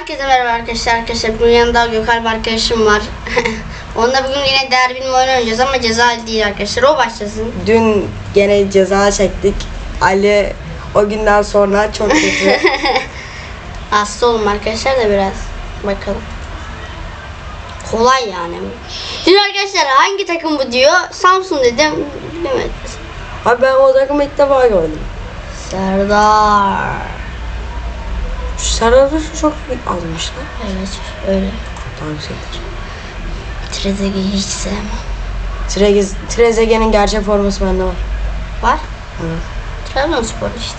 Herkese merhaba arkadaşlar. Arkadaşlar bugün yanında Gökalp arkadaşım var. Onunla bugün yine değer bilme oyunu oynayacağız ama ceza değil arkadaşlar. O başlasın. Dün gene ceza çektik. Ali o günden sonra çok kötü. Hasta olun arkadaşlar da biraz. Bakalım. Kolay yani. Dün arkadaşlar hangi takım bu diyor. Samsun dedim. Bilemedim. Abi ben o takımı ilk defa gördüm. Serdar. Sararı çok azmış lan. Evet öyle. Daha yüksektir. Trezeguet'i hiç sevmem. Trez, Trezeguet'in gerçek forması bende var. Var. Evet. Trabzonspor işte.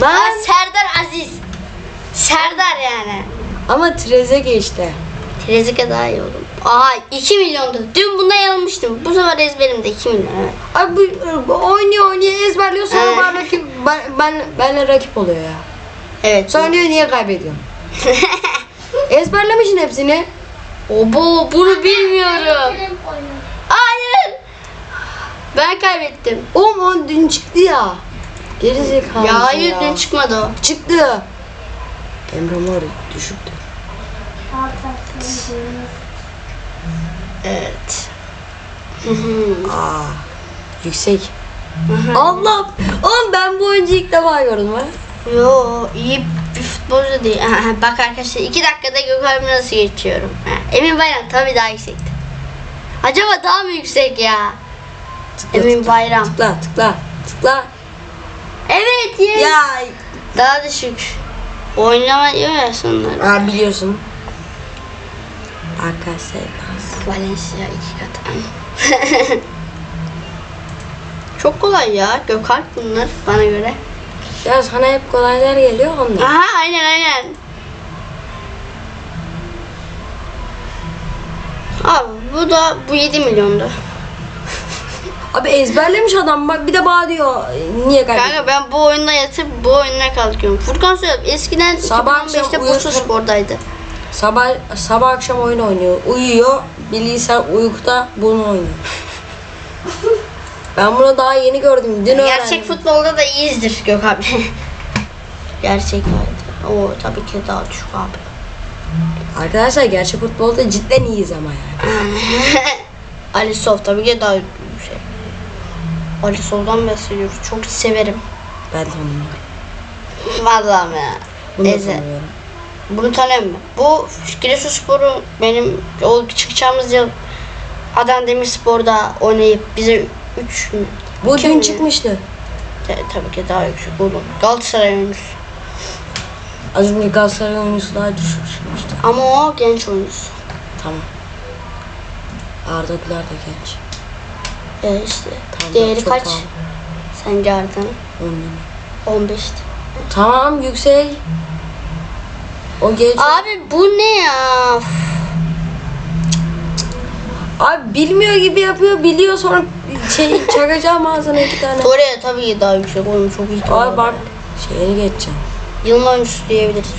Lan! Aa, Serdar Aziz. Serdar yani. Ama Trezeguet işte. Trezeguet daha iyi olur. Aha 2 milyondu. Dün buna yanılmıştım. Bu sefer ezberimde 2 milyon. Evet. Abi bu, oynuyor oynuyor ezberliyor sonra Evet. ben rakip ben, ben benle rakip oluyor ya. Evet. Sonra diyor niye kaybediyorsun? Ezberlemişsin hepsini. Obo bunu bilmiyorum. Hayır. Ben kaybettim. Oğlum o dün çıktı ya. Geri zekalı. Ya hayır dün çıkmadı o. Çıktı. Emre Mor düşüktü. Evet. Aa, yüksek. Allah! Oğlum ben bu oyuncuyu ilk defa gördüm ha. Yo iyi bir futbolcu değil. Bak arkadaşlar 2 dakikada Gökalp'i nasıl geçiyorum. Emin Bayram tabii daha yüksekti. Acaba daha mı yüksek ya? Tıkla, Emin tıkla, Bayram. Tıkla tıkla tıkla. Evet yes. Ya. Daha düşük. Oynama diyor ya sonları. Aa, biliyorsun. Arkadaşlar. Valencia iki kat. Çok kolay ya. Gökalp bunlar bana göre. Ya sana hep kolaylar geliyor ondan. Aha aynen aynen. Abi bu da bu 7 milyondu. Abi ezberlemiş adam bak bir de bağ diyor. Niye kaybediyorsun? Kanka ben bu oyunda yatıp bu oyuna kalkıyorum. Furkan söyle eskiden Sabah 2015'te akşam Bursa uyurken- Spor'daydı. Sabah sabah akşam oyun oynuyor. Uyuyor. Bilgisayar uykuda bunu oynuyor. Ben bunu daha yeni gördüm. Dün Gerçek öğrendim. futbolda da iyiyizdir Gökhan. Gerçek hayat. O tabii ki daha düşük abi. Arkadaşlar gerçek futbolda cidden iyiyiz ama yani. Ali Sov tabii ki daha şey. Ali Sov'dan bahsediyoruz. Çok severim. Ben tanımıyorum. Vallahi ya. Bunu Eze. tanımıyorum. Bunu tanıyorum. Bu Giresunspor'u benim o çıkacağımız yıl Adana Demirspor'da oynayıp bize 3 Bu dün çıkmıştı. tabii ki daha yüksek oğlum. Galatasaray oyuncusu. Az önce Galatasaray oyuncusu daha düşük çıkmıştı. Ama o genç oyuncusu. Tamam. Arda Güler de genç. Ee, işte Tamam, değeri kaç? pahalı. Sence Arda'nın? Ondan. 15'ti. Tamam yüksek. O genç. Abi bu ne ya? Abi bilmiyor gibi yapıyor. Biliyor sonra şey çakacağım ağzına iki tane. Torreira tabii ki daha yüksek oğlum çok iyi. Abi bak şehri geçeceğim. Yılın oyuncusu diyebiliriz.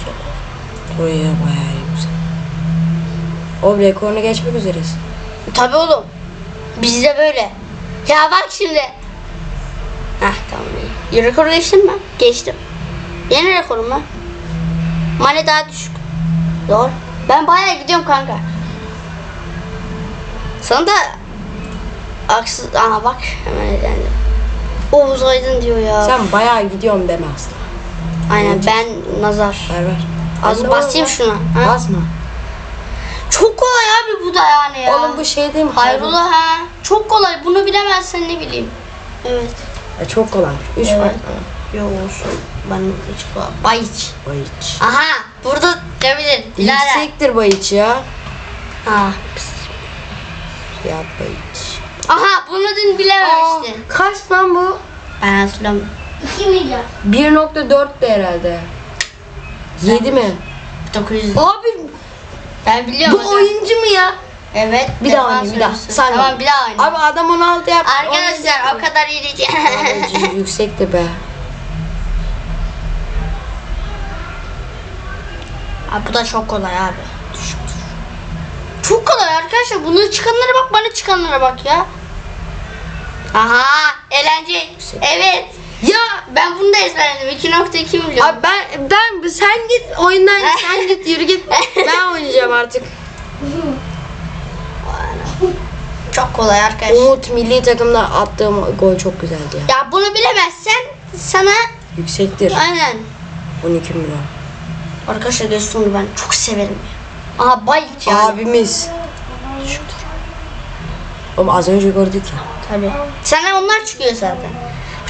Oraya bayağı yüksek. O rekorunu geçmek üzereyiz. Tabii oğlum. Bizde böyle. Ya bak şimdi. Heh tamam iyi. Rekoru geçtim mi? Geçtim. Yeni rekorum lan. Mane daha düşük. Doğru. Ben bayağı gidiyorum kanka. Sana da aksız... Aha bak hemen eğlendim. Oğuz Aydın diyor ya. Sen bayağı gidiyorum deme aslında. Aynen ben nazar. Ver ver. Az basayım var. şuna. Ha? Basma. Çok kolay abi bu da yani ya. Oğlum bu şey değil mi? Hayrola ha. Çok kolay. Bunu bilemezsen ne bileyim. Evet. Ya çok kolay. Üç Evet. fark. Yok olsun. Ben hiç kolay. Bayiç. Bayiç. Aha. Burada. Dilara. Yüksektir bayiç ya. Ha. Ya bayiç. Aha bunu dün bilememiştin. kaç lan bu? Ben hatırlamıyorum. 2 milyar. 1.4 de herhalde. 7 mi? 900. Abi Ben biliyorum. bu hocam. oyuncu mu ya? Evet. Bir daha oynayayım bir daha. oyuncusu. Say Tamam bir daha oynayayım. Abi adam 16 yap. Arkadaşlar o kadar iyi değil. Abi yüksekti be. Abi bu da çok kolay abi. Çok kolay arkadaşlar. Bunun çıkanlara bak bana çıkanlara bak ya. Aha eğlence. Evet. Ya Ben bunu da ezberledim. 2.2 milyon. abi ben ben sen git oyundan sen git yürü git. Ben oynayacağım artık. Çok kolay arkadaş. Umut milli takımda attığım gol çok güzeldi ya. Ya bunu bilemezsen sana Yüksektir. aynen. 12 milyon. Arkadaşlar Gaston'u ben çok severim. ya. Aha bayık ya. Abimiz. Oğlum az önce gördük ya. Tabii. Sana onlar çıkıyor zaten.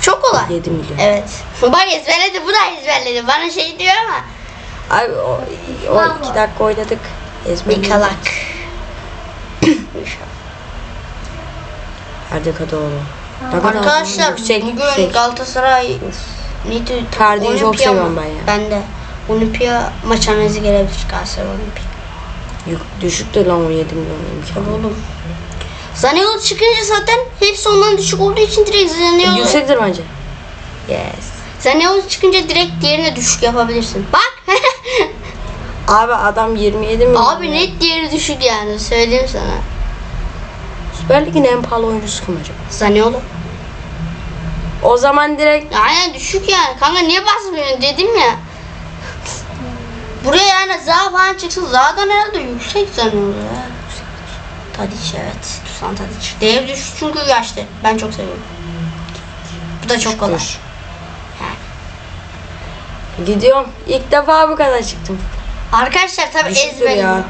Çok kolay. 7 milyon. Evet. Bak ezberledi. Bu da ezberledi. Bana şey diyor ama. Abi o, o iki dakika oynadık. Ezberledik. Mikalak. Ferdi Kadıoğlu. Ne kadar Arkadaşlar yüksek, bugün yüksek. Galatasaray neydi? Ferdi'yi çok seviyorum ben ya. Ben de. Olimpiya maç analizi gelebilir Galatasaray Olimpiya. Yük- düşüktür lan 17 milyon imkanı. Oğlum. Zaniolo çıkınca zaten hepsi ondan düşük olduğu için direkt Zaniolo. Yüksektir bence. Yes. Zaniolo çıkınca direkt diğerine düşük yapabilirsin. Bak. Abi adam 27 milyon. Abi net diğeri düşük yani söyleyeyim sana. Süper Lig'in en pahalı oyuncusu kim acaba? Zaniolo. O zaman direkt Aynen düşük yani. Kanka niye basmıyorsun dedim ya. Buraya yani Zaha falan çıksın. Zaha'dan herhalde yüksek Zaniolo ya. Tadiç evet. Tusan Tadiç. Değer düşük çünkü yaşlı. Ben çok seviyorum. Bu da çok kolay. Gidiyorum. İlk defa bu kadar çıktım. Arkadaşlar tabi Düşüktür ezberim. ya.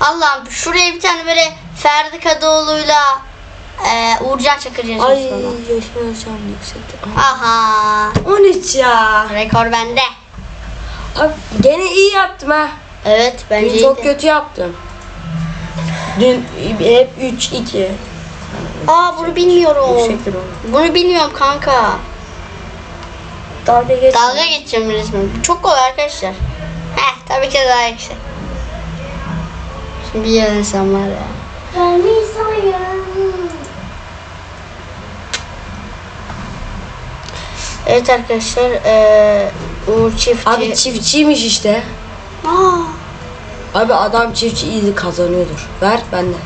Allah'ım şuraya bir tane böyle Ferdi Kadıoğlu'yla e, Uğurcan Çakır yazıyor Ay sonra. yüksektir. Aha. 13 ya. Rekor bende. Abi gene iyi yaptım ha. Evet bence Dün çok iyiydi. kötü yaptım. Dün hep 3 2. Aa bunu bilmiyorum. Yüksektir o. Bunu bilmiyorum kanka. Dalga geç. Dalga geçeceğim resmen. Çok kolay arkadaşlar. Heh tabii ki de daha yüksek. Şimdi bir insan var ya. Evet arkadaşlar eee Uğur Çiftçi. Abi çiftçiymiş işte. Aa, Abi adam çiftçi iyi kazanıyordur. Ver ben de.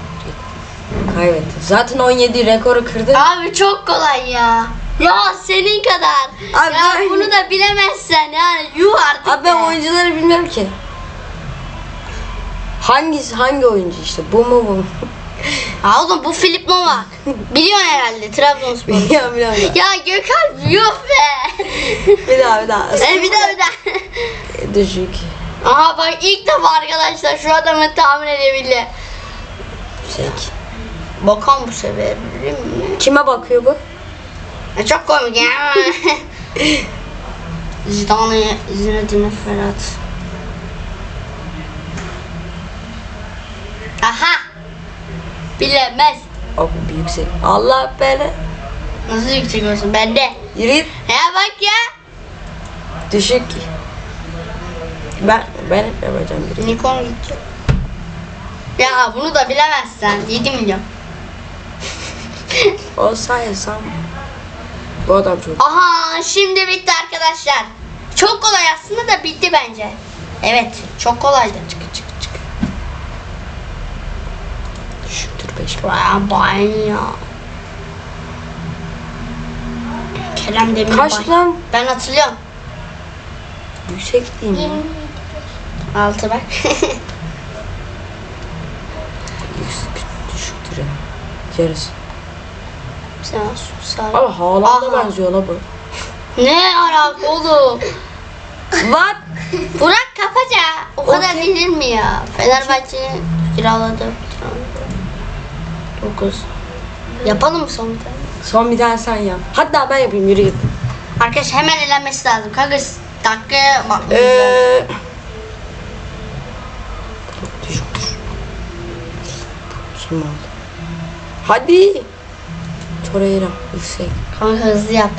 Kaybetti. Zaten 17 rekoru kırdı. abi çok kolay ya. Ya senin kadar. Abi ya ben- bunu da bilemezsen yani yuh artık. Abi ben be. oyuncuları bilmiyorum ki. Hangisi hangi oyuncu işte bu mu bu mu? Ha oğlum bu Filip Novak. Biliyorsun herhalde Trabzonspor. Biliyorum biliyorum. ya Gökhan yuh be. Bir daha bir daha. e, bir daha bir daha. Düşük. Aha bak ilk defa arkadaşlar şu adamı tahmin edebildi. Yüksek. Bakan bu sefer biliyor musun? Kime bakıyor bu? Ya Çok komik ya. Zidane, Zinedine Ferhat. Aha. Bilemez. O bu yüksek. Allah beni. Nasıl yüksek olsun bende. Yürü git. Ya bak ya. Düşük. Ben ben hep yapacağım biri. Nikon gitti. Ya bunu da bilemezsen 7 milyon. Olsaysam. Bu adam çok. Aha şimdi bitti arkadaşlar. Çok kolay aslında da bitti bence. Evet çok kolaydı. Çık çık çık. 5 Baya bay ya. Kerem Demir Kaç lan? Ben hatırlıyorum. Yüksek değil mi? Altı bak. Yüksek düşüktür ya. Yarısı. Sen sus sağ Abi Haaland'a benziyor la bu. Ne alaka oğlum? What? Burak Kapaca. O kadar bilir mi ya? Fenerbahçe'nin kiraladı. 9. Yapalım mı son bir tane? Son bir tane sen yap. Hatta ben yapayım yürü git. Arkadaş hemen elenmesi lazım. Kanka dakikaya bakmamız. Kim aldı? Hadi. Torreira yüksek. Kanka hızlı yap.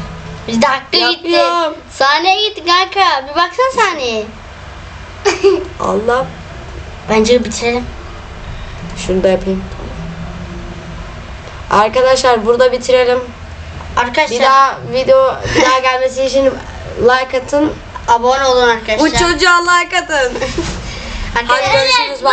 Biz dakika gitti. Yapıyorum. Saniye gitti kanka. Bir baksana saniye. Allah. Bence bitirelim. Şunu da yapayım. Arkadaşlar burada bitirelim. Arkadaşlar Bir daha video bir daha gelmesi için like atın. abone olun arkadaşlar. Bu çocuğa like atın. Hadi görüşürüz. Bye.